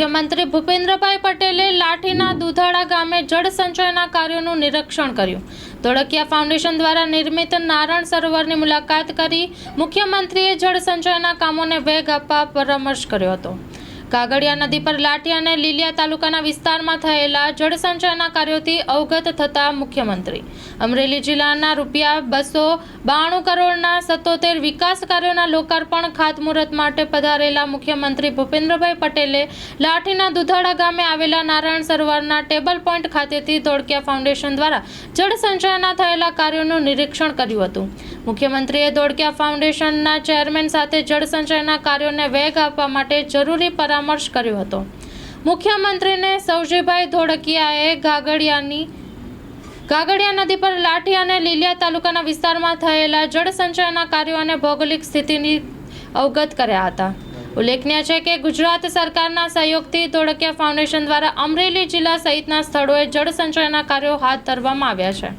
મુખ્યમંત્રી ભૂપેન્દ્રભાઈ પટેલે લાઠીના દુધાળા ગામે જળ સંચયના કાર્યોનું નિરીક્ષણ કર્યું. ધોળકિયા ફાઉન્ડેશન દ્વારા નિર્મિત નારાયણ સરોવરની મુલાકાત કરી મુખ્યમંત્રીએ જળ સંચયના કામોને વેગ આપવા પરામર્શ કર્યો હતો. કાગડિયા નદી પર લાઠી અને લીલિયા તાલુકાના વિસ્તારમાં થયેલા જળ સંચયના કાર્યોથી અવગત થતા મુખ્યમંત્રી. અમરેલી જિલ્લાના રૂપિયા બસો બાણું કરોડના સત્તોતેર વિકાસ કાર્યોના લોકાર્પણ ખાતમુહૂર્ત માટે પધારેલા મુખ્યમંત્રી ભૂપેન્દ્રભાઈ પટેલે લાઠીના દુધાળા ગામે આવેલા નારાયણ સરોવરના ટેબલ પોઈન્ટ ખાતેથી ધોળકિયા ફાઉન્ડેશન દ્વારા જળસંચયના થયેલા કાર્યોનું નિરીક્ષણ કર્યું હતું. મુખ્યમંત્રીએ ધોળકિયા ફાઉન્ડેશનના ચેરમેન સાથે જળ સંચયના કાર્યોને વેગ આપવા માટે જરૂરી પરામર્શ કર્યો હતો. મુખ્યમંત્રીને સૌજીભાઈ ધોળકિયાએ ગાગડિયાની ગાગડિયા નદી પર લાઠી અને લીલિયા તાલુકાના વિસ્તારમાં થયેલા જળસંચયના કાર્યો અને ભૌગોલિક સ્થિતિની અવગત કર્યા હતા. ઉલ્લેખનીય છે કે ગુજરાત સરકારના સહયોગથી ધોળકિયા ફાઉન્ડેશન દ્વારા અમરેલી જિલ્લા સહિતના સ્થળોએ જળસંચયના કાર્યો હાથ ધરવામાં આવ્યા છે.